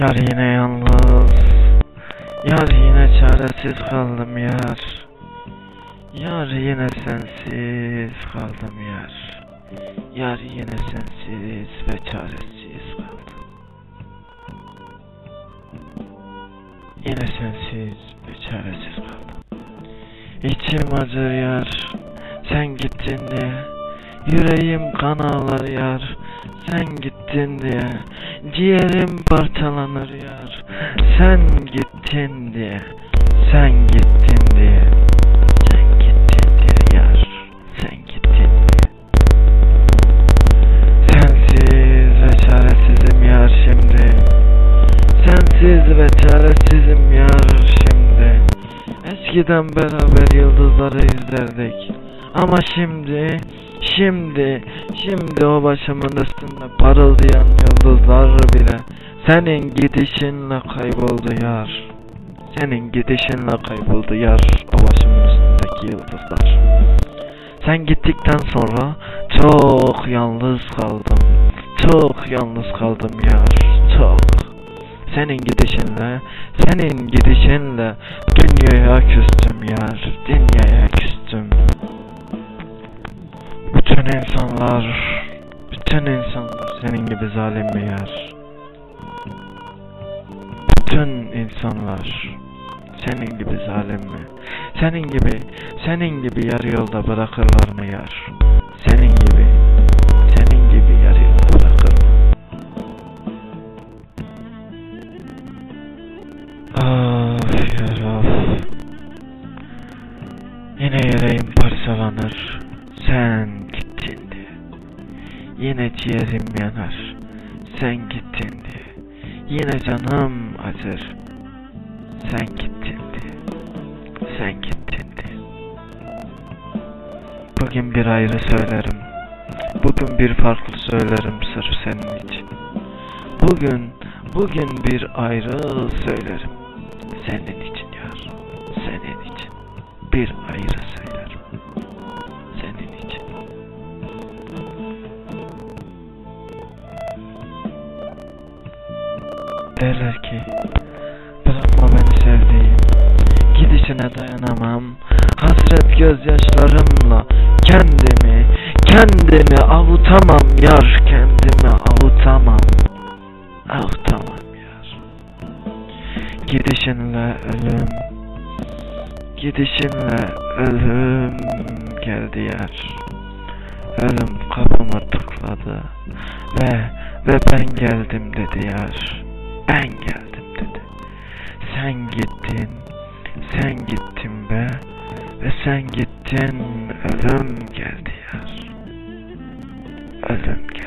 Yar yine yalnız Yar yine çaresiz kaldım yar. Yar yine sensiz kaldım yar. Yar yine sensiz ve çaresiz Yine sensiz ve çaresiz kaldım. İçim acır yar Sen gittin diye. Yüreğim kan ağlar yar Sen gittin diye. Ciğerim parçalanır yar Sen gittin diye. Sen gittin diye. Sen gittin diye yar Sen gittin diye. Sensiz ve çaresizim yar şimdi. Sensiz ve Eskiden beraber yıldızları izlerdik. Ama şimdi Şimdi Şimdi o başımın üstünde parıldayan yıldızlar bile Senin gidişinle kayboldu yar. Senin gidişinle kayboldu yar O başımın üstündeki yıldızlar. Sen gittikten sonra Çok yalnız kaldım Çok yalnız kaldım yar senin gidişinle, senin gidişinle dünyaya küstüm yar, dünyaya küstüm. Bütün insanlar, bütün insanlar senin gibi zalim mi yar? Bütün insanlar senin gibi zalim mi? Senin gibi, senin gibi yarı yolda bırakırlar mı yar? Yüreğim parçalanır. Sen gittin diye. Yine ciğerim yanar. Sen gittin diye. Yine canım acır. Sen gittin diye. Sen gittin diye. Bugün bir ayrı söylerim. Bugün bir farklı söylerim sırf senin için. Bugün, bugün bir ayrı söylerim. Senin için. Bir ayrı söylerim. Senin için. Derler ki bırakma beni sevdiğim. Gidişine dayanamam. Hasret gözyaşlarımla kendimi, kendimi avutamam yar. Kendimi avutamam. Avutamam yar. Gidişinle ölüm, gidişinle ölüm geldi yar. Ölüm kapıma tıkladı ve ve ben geldim dedi yar. Ben geldim dedi. Sen gittin, sen gittin be ve sen gittin ölüm geldi yar. Ölüm geldi.